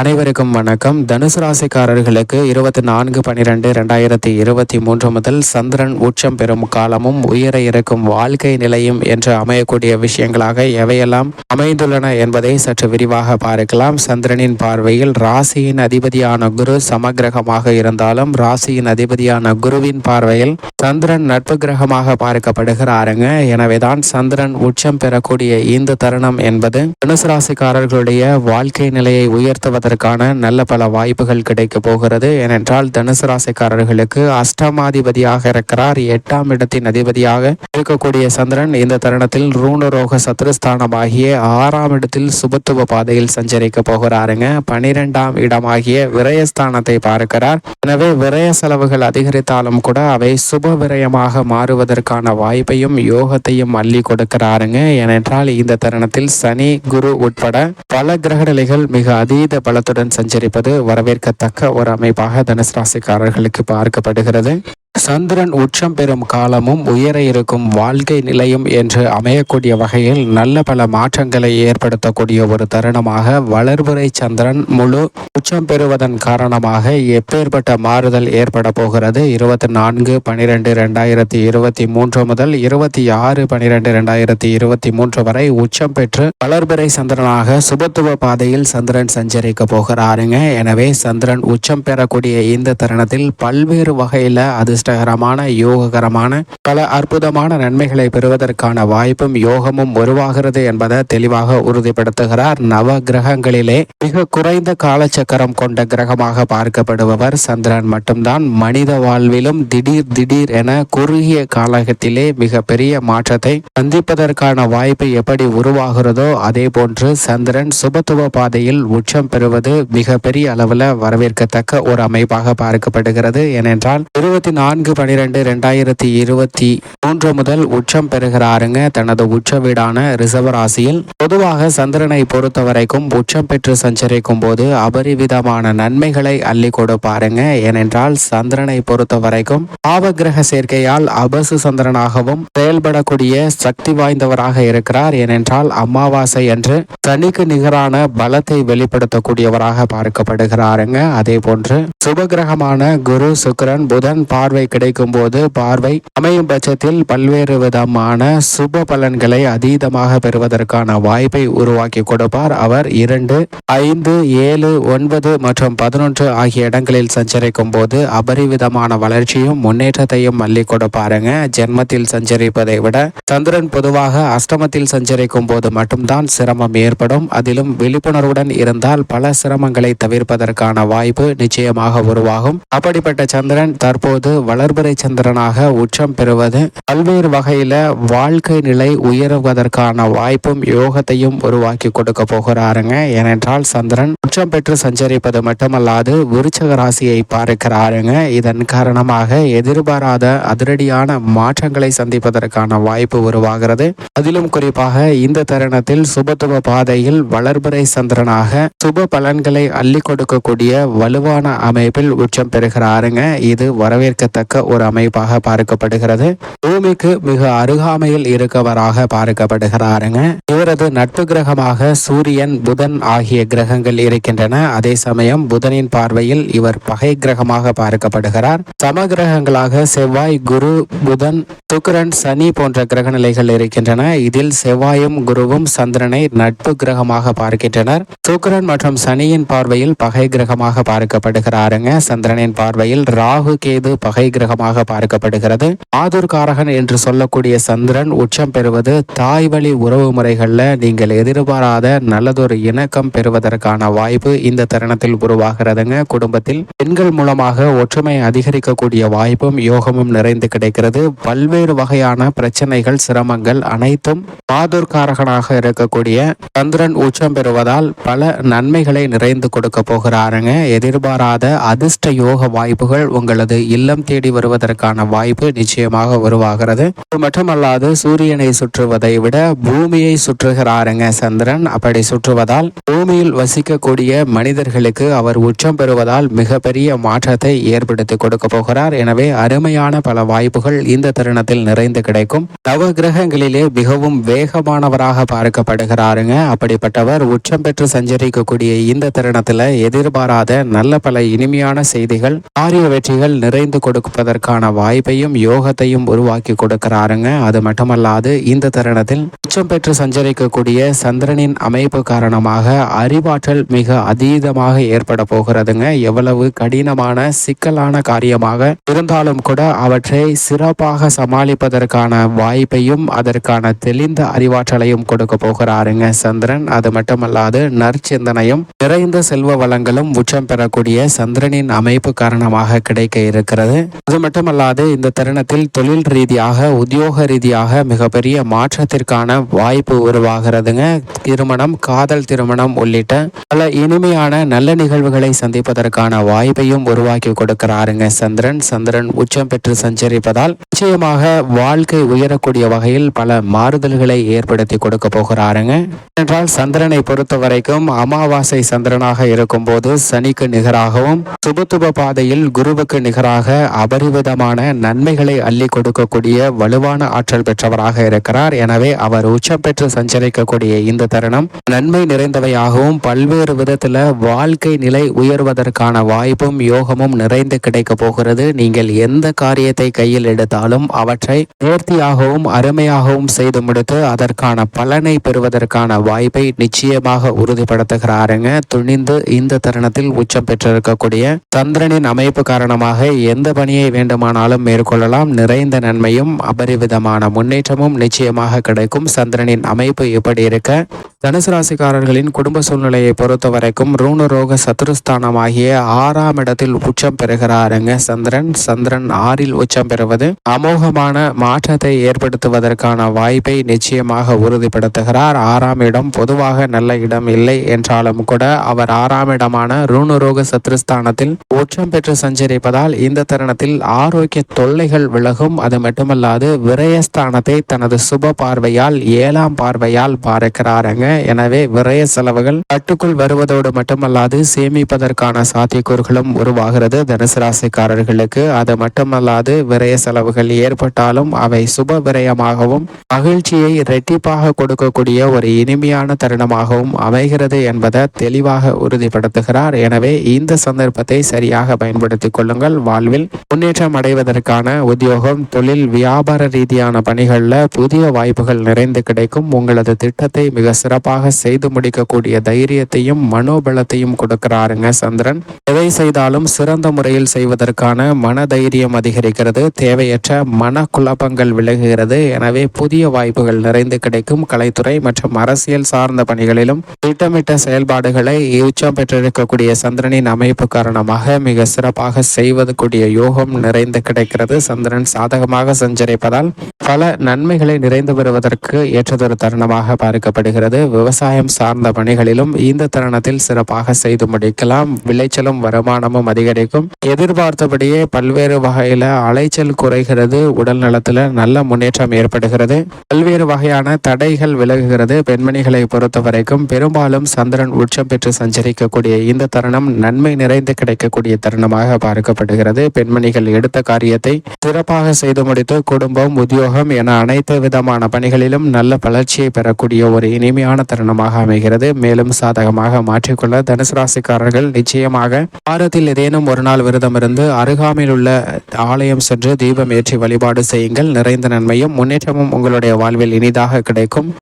அனைவருக்கும் வணக்கம். தனுசு ராசிக்காரர்களுக்கு இருபத்தி நான்கு பன்னிரெண்டு ரெண்டாயிரத்தி இருபத்தி மூன்று முதல் சந்திரன் உச்சம் பெறும் காலமும் உயர இருக்கும் வாழ்க்கை நிலையும் என்று அமையக்கூடிய விஷயங்களாக எவையெல்லாம் அமைந்துள்ளன என்பதை சற்று விரிவாக பார்க்கலாம். சந்திரனின் பார்வையில் ராசியின் அதிபதியான குரு சமகிரகமாக இருந்தாலும் ராசியின் அதிபதியான குருவின் பார்வையில் சந்திரன் நட்பு கிரகமாக பார்க்கப்படுகிறாருங்க. எனவேதான் சந்திரன் உச்சம் பெறக்கூடிய இந்த தருணம் என்பது தனுசு ராசிக்காரர்களுடைய வாழ்க்கை நிலையை பெறுவதற்கான நல்ல பல வாய்ப்புகள் கிடைக்க போகிறது. ஏனென்றால் தனுசு ராசிக்காரர்களுக்கு அஷ்டமாதிபதியாக இருக்கிறார். எட்டாம் இடத்தின் அதிபதியாக இருக்கக்கூடிய சந்திரன் இந்த தருணத்தில் ரூணரோக சத்ருஸ்தானமாகிய ஆறாம் இடத்தில் சுபத்துவ பாதையில் சஞ்சரிக்க போகிறாருங்க. பனிரெண்டாம் இடமாகிய விரயஸ்தானத்தை பார்க்கிறார். எனவே விரய செலவுகள் அதிகரித்தாலும் கூட அவை சுப விரயமாக மாறுவதற்கான வாய்ப்பையும் யோகத்தையும் அள்ளி கொடுக்கிறாருங்க. ஏனென்றால் இந்த தருணத்தில் சனி குரு உட்பட பல கிரக நிலைகள் மிக அதீத பலத்துடன் சஞ்சரிப்பது வரவேற்கத்தக்க ஒரு அமைப்பாக தனுசு ராசிக்காரர்களுக்கு பார்க்கப்படுகிறது. சந்திரன் உச்சம் பெறும் காலமும் உயர இருக்கும் வாழ்க்கை நிலையும் என்று அமையக்கூடிய வகையில் நல்ல பல மாற்றங்களை ஏற்படுத்தக்கூடிய ஒரு தருணமாக வளர்புரை சந்திரன் முழு உச்சம் பெறுவதன் காரணமாக எப்பேற்பட்ட மாறுதல் ஏற்பட போகிறது? இருபத்தி நான்கு பனிரெண்டு ரெண்டாயிரத்தி இருபத்தி மூன்று முதல் இருபத்தி ஆறு பனிரெண்டு ரெண்டாயிரத்தி இருபத்தி மூன்று வரை உச்சம் பெற்று வளர்புரை சந்திரனாக சுபத்துவ பாதையில் சந்திரன் சஞ்சரிக்க போகிறாருங்க. எனவே சந்திரன் உச்சம் பெறக்கூடிய இந்த தருணத்தில் பல்வேறு வகையில் அது அதிர்ஷ்டகரமான யோககரமான பல அற்புதமான நன்மைகளை பெறுவதற்கான வாய்ப்பும் யோகமும் உருவாகிறது என்பதை தெளிவாக உறுதிப்படுத்துகிறார். நவ கிரகங்களிலே மிக குறைந்த காலச்சக்கரம் கொண்ட கிரகமாக பார்க்கப்படுபவர் சந்திரன் மட்டும்தான். மனித வாழ்விலும் திடீர் திடீர் என குறுகிய காலகத்திலே மிக பெரிய மாற்றத்தை சந்திப்பதற்கான வாய்ப்பு எப்படி உருவாகிறதோ அதே போன்று சந்திரன் சுபத்துவ பாதையில் உச்சம் பெறுவது மிக பெரிய அளவில் வரவேற்கத்தக்க ஒரு அமைப்பாக பார்க்கப்படுகிறது. ஏனென்றால் இருபத்தி நாலு நான்கு பனிரெண்டு ரெண்டாயிரத்தி இருபத்தி மூன்று முதல் உச்சம் பெறுகிறாருங்க. தனது உச்ச வீடான ரிசர்வ ராசியில் பொதுவாக சந்திரனை பொறுத்த வரைக்கும் உச்சம் பெற்று சஞ்சரிக்கும் போது அபரிவிதமான நன்மைகளை அள்ளி கொடுப்பாருங்க. ஏனென்றால் சந்திரனை பொறுத்த வரைக்கும் பாவகிரக சேர்க்கையால் அபசு சந்திரனாகவும் செயல்படக்கூடிய சக்தி வாய்ந்தவராக இருக்கிறார். ஏனென்றால் அமாவாசை என்று சனிக்கு நிகரான பலத்தை வெளிப்படுத்தக்கூடியவராக பார்க்கப்படுகிறாருங்க. அதே போன்று சுபகிரகமான குரு சுக்கிரன் புதன் பார்வை பார்வை கிடைக்கும் போது பார்வை அமையும் பட்சத்தில் பல்வேறு விதமான சுப பலன்களை அதீதமாக பெறுவதற்கான வாய்ப்பை உருவாக்கி கொடுப்பார். அவர் இரண்டு ஐந்து ஏழு ஒன்பது மற்றும் பதினொன்று ஆகிய இடங்களில் சஞ்சரிக்கும் போது அபரிவிதமான வளர்ச்சியும் முன்னேற்றத்தையும் மல்லி கொடுப்பாருங்க. ஜென்மத்தில் சஞ்சரிப்பதை விட சந்திரன் பொதுவாக அஷ்டமத்தில் சஞ்சரிக்கும் போது மட்டும்தான் சிரமம் ஏற்படும். அதிலும் விழிப்புணர்வுடன் இருந்தால் பல சிரமங்களை தவிர்ப்பதற்கான வாய்ப்பு நிச்சயமாக உருவாகும். அப்படிப்பட்ட சந்திரன் தற்போது வளர்பிறை சந்திரனாக உச்சம் பெறுவது. பல்வேறு வகையில வாழ்க்கை நிலை உயர்வதற்கான வாய்ப்பும் யோகத்தையும் உருவாக்கி கொடுக்க போகிறாருங்க. ஏனென்றால் சந்திரன் உச்சம் பெற்று சஞ்சரிப்பது மட்டுமல்லாது விருச்சக ராசியை பார்க்கிறாருங்க. இதன் காரணமாக எதிர்பாராத அதிரடியான மாற்றங்களை சந்திப்பதற்கான வாய்ப்பு உருவாகிறது. அதிலும் குறிப்பாக இந்த தருணத்தில் சுபத்துவ பாதையில் வளர்பிறை சந்திரனாக சுப பலன்களை அள்ளி கொடுக்கக்கூடிய வலுவான அமைப்பில் உச்சம் பெறுகிறாருங்க. இது வரவேற்கத்தக்க ஒரு அமைப்பாக பார்க்கப்படுகிறது. பூமிக்கு மிக அருகாமையில் இருக்கவராக பார்க்கப்படுகிறாருங்க. இவரது நட்பு கிரகமாக சூரியன் புதன் ஆகிய கிரகங்கள் இருக்கின்றன. அதே சமயம் புதனின் பார்வையில் இவர் பகை கிரகமாக பார்க்கப்படுகிறார். சம கிரகங்களாக செவ்வாய் குரு புதன் சுக்கரன் சனி போன்ற கிரக நிலைகள் இருக்கின்றன. இதில் செவ்வாயும் குருவும் சந்திரனை நட்பு கிரகமாக பார்க்கின்றனர். சுக்கரன் மற்றும் சனியின் பார்வையில் பகை கிரகமாக பார்க்கப்படுகிறாருங்க. சந்திரனின் பார்வையில் ராகு கேது பகை கிரகமாக பார்க்கப்படுகிறது. ஆதுர்காரகன் என்று சொல்லக்கூடிய சந்திரன் உச்சம் பெறுவது தாய் வழி உறவு முறைகளில் நீங்கள் எதிர்பாராத நல்லதொரு இணக்கம் பெறுவதற்கான வாய்ப்பு இந்த தருணத்தில் உருவாகிறதுங்க. குடும்பத்தில் பெண்கள் மூலமாக ஒற்றுமை அதிகரிக்கக்கூடிய வாய்ப்பும் யோகமும் நிறைந்து கிடைக்கிறது. பல்வேறு வகையான பிரச்சனைகள் சிரமங்கள் அனைத்தும் ஆதுர்காரகனாக இருக்கக்கூடிய சந்திரன் உச்சம் பெறுவதால் பல நன்மைகளை நிறைந்து கொடுக்க போகிறாருங்க. எதிர்பாராத அதிர்ஷ்ட யோக வாய்ப்புகள் உங்களது இல்லம் தேடி வருவதற்கான வாய்ப்பு நிச்சயமாக உருவாகிறது. அது மட்டுமல்லாது சூரியனை சுற்றுவதை விட பூமியை சுற்றுகிறாருங்க சந்திரன். அப்படி சுற்றுவதால் பூமியில் வசிக்கக்கூடிய மனிதர்களுக்கு அவர் உச்சம் பெறுவதால் மிகப்பெரிய மாற்றத்தை ஏற்படுத்தி கொடுக்க போகிறார். எனவே அருமையான பல வாய்ப்புகள் இந்த தருணத்தில் நிறைந்து கிடைக்கும். நவ கிரகங்களிலே மிகவும் வேகமானவராக பார்க்கப்படுகிறாருங்க. அப்படிப்பட்டவர் உச்சம் பெற்று சஞ்சரிக்கக்கூடிய இந்த தருணத்தில் எதிர்பாராத நல்ல பல இனிமையான செய்திகள் காரிய வெற்றிகள் நிறைந்து கொடுப்பதற்கான வாய்ப்பையும் யோகத்தையும் உருவாக்கி கொடுக்கிறாருங்க. அது மட்டுமல்லாது இந்த தருணத்தில் உச்சம் பெற்று சஞ்சரிக்கக்கூடிய சந்திரனின் அமைப்பு காரணமாக அறிவாற்றல் மிக அதீதமாக ஏற்பட போகிறதுங்க. எவ்வளவு கடினமான சிக்கலான காரியமாக இருந்தாலும் கூட அவற்றை சிறப்பாக சமாளிப்பதற்கான வாய்ப்பையும் அதற்கான தெளிந்த அறிவாற்றலையும் கொடுக்க போகிறாருங்க சந்திரன். அது மட்டுமல்லாது நற்சிந்தனையும் நிறைந்த செல்வ வளங்களும் உச்சம் பெறக்கூடிய சந்திரனின் அமைப்பு காரணமாக கிடைக்க இருக்கிறது. அது மட்டுமல்லாது இந்த தருணத்தில் தொழில் ரீதியாக உத்தியோக ரீதியாக மிகப்பெரிய மாற்றத்திற்கான வாய்ப்பு உருவாகிறதுங்க. திருமணம் காதல் திருமணம் உள்ளிட்ட பல இனிமையான நல்ல நிகழ்வுகளை சந்திப்பதற்கான வாய்ப்பையும் உருவாக்கி கொடுக்கிறாருங்க சந்திரன். சந்திரன் உச்சம் பெற்று சஞ்சரிப்பதால் நிச்சயமாக வாழ்க்கை உயரக்கூடிய வகையில் பல மாறுதல்களை ஏற்படுத்தி கொடுக்க போகிறாருங்க. என்றால் சந்திரனை பொறுத்த வரைக்கும் அமாவாசை சந்திரனாக இருக்கும் போது சனிக்கு நிகராகவும் சுபத்துப பாதையில் குருவுக்கு நிகராக அபரிவிதமான நன்மைகளை அள்ளி கொடுக்கக்கூடிய வலுவான ஆற்றல் பெற்றவராக இருக்கிறார். எனவே அவர் உச்சம் பெற்று சஞ்சரிக்கக்கூடிய இந்த தருணம் நன்மை நிறைந்தவையாகவும் பல்வேறு விதத்தில் வாழ்க்கை நிலை உயர்வதற்கான வாய்ப்பும் யோகமும் நிறைந்து கிடைக்க போகிறது. நீங்கள் எந்த காரியத்தை கையில் எடுத்தாலும் அவற்றை நேர்த்தியாகவும் அருமையாகவும் செய்து முடித்து அதற்கான பலனை பெறுவதற்கான வாய்ப்பை நிச்சயமாக உறுதிப்படுத்துகிறாருங்க. துணிந்து இந்த தருணத்தில் உச்சம் பெற்றிருக்கக்கூடிய சந்திரனின் அமைப்பு காரணமாக எந்த பணி பணியை வேண்டுமானாலும் மேற்கொள்ளலாம். நிறைந்த நன்மையும் அபரிவிதமான முன்னேற்றமும் நிச்சயமாக கிடைக்கும். சந்திரனின் அமைப்பு எப்படி இருக்க தனுசு ராசிக்காரர்களின் குடும்ப சூழ்நிலையை பொறுத்த வரைக்கும் ரூணரோக சத்துருஸ்தானமாகிய ஆறாம் இடத்தில் உச்சம் பெறுகிறாருங்க சந்திரன். சந்திரன் ஆறில் உச்சம் பெறுவது அமோகமான மாற்றத்தை ஏற்படுத்துவதற்கான வாய்ப்பை நிச்சயமாக உறுதிப்படுத்துகிறார். ஆறாம் இடம் பொதுவாக நல்ல இடம் இல்லை என்றாலும் கூட அவர் ஆறாம் இடமான ரூணரோக சத்துருஸ்தானத்தில் உச்சம் பெற்று சஞ்சரிப்பதால் இந்த தருணத்தில் ஆரோக்கிய தொல்லைகள் விலகும். அது மட்டுமல்லாது விரயஸ்தானத்தை தனது சுப பார்வையால் ஏழாம் பார்வையால் பார்க்கிறாருங்க எனவே விரய செலவுகள் கட்டுக்குள் வருவதோடு மட்டுமல்லாது சேமிப்பதற்கான சாத்தியக்கூறுகளும் உருவாகிறது தனுசு ராசிக்காரர்களுக்கு. அது மட்டுமல்லாது விரய செலவுகள் ஏற்பட்டாலும் அவை சுப விரயமாகவும் மகிழ்ச்சியை இரட்டிப்பாக கொடுக்கக்கூடிய ஒரு இனிமையான தருணமாகவும் அமைகிறது என்பதை தெளிவாக உறுதிப்படுத்துகிறார். எனவே இந்த சந்தர்ப்பத்தை சரியாக பயன்படுத்திக் கொள்ளுங்கள். வாழ்வில் முன்னேற்றம் அடைவதற்கான உத்தியோகம் தொழில் வியாபார ரீதியான பணிகளில் புதிய வாய்ப்புகள் நிறைந்து கிடைக்கும். உங்களது திட்டத்தை மிக சிறப்பாக செய்து முடிக்கக்கூடிய தைரியத்தையும் மனோபலத்தையும் கொடுக்கிறாருங்க சந்திரன். எதை செய்தாலும் சிறந்த முறையில் செய்வதற்கான மன தைரியம் அதிகரிக்கிறது. தேவையற்ற மன குழப்பங்கள் விலகுகிறது. எனவே புதிய வாய்ப்புகள் நிறைந்து கிடைக்கும். கலைத்துறை மற்றும் அரசியல் சார்ந்த பணிகளிலும் திட்டமிட்ட செயல்பாடுகளை உச்சம் பெற்றிருக்கக்கூடிய சந்திரனின் அமைப்பு காரணமாக மிக சிறப்பாக செய்வது கூடிய யோகம். நிறைந்து கிடைக்கிறது. சந்திரன் சாதகமாக சஞ்சரிப்பதால் பல நன்மைகளை நிறைந்து வருவதற்கு ஏற்றதொரு தருணமாக பார்க்கப்படுகிறது. விவசாயம் சார்ந்த பணிகளிலும் இந்த தருணத்தில் சிறப்பாக செய்து முடிக்கலாம். விளைச்சலும் வருமானமும் அதிகரிக்கும். எதிர்பார்த்தபடியே பல்வேறு வகையில அலைச்சல் குறைகிறது. உடல் நலத்துல நல்ல முன்னேற்றம் ஏற்படுகிறது. பல்வேறு வகையான தடைகள் விலகுகிறது. பெண்மணிகளை பொறுத்த வரைக்கும் பெரும்பாலும் சந்திரன் உச்சம் பெற்று சஞ்சரிக்கக்கூடிய இந்த தருணம் நன்மை நிறைந்து கிடைக்கக்கூடிய தருணமாக பார்க்கப்படுகிறது. பெண்மணிகள் எடுத்த காரியத்தை சிறப்பாக செய்து முடித்து குடும்பம் உத்தியோகம் என அனைத்து விதமான பணிகளிலும் நல்ல வளர்ச்சியை பெறக்கூடிய ஒரு இனிமையான தருணமாக அமைகிறது. மேலும் சாதகமாக மாற்றிக்கொள்ள தனுசு ராசிக்காரர்கள் நிச்சயமாக வாரத்தில் ஏதேனும் ஒரு நாள் விரதம் இருந்து அருகாமையில் உள்ள ஆலயம் சென்று தீபம் ஏற்றி வழிபாடு செய்யுங்கள். நிறைந்த நன்மையும் முன்னேற்றமும் உங்களுடைய வாழ்வில் இனிதாக கிடைக்கும்.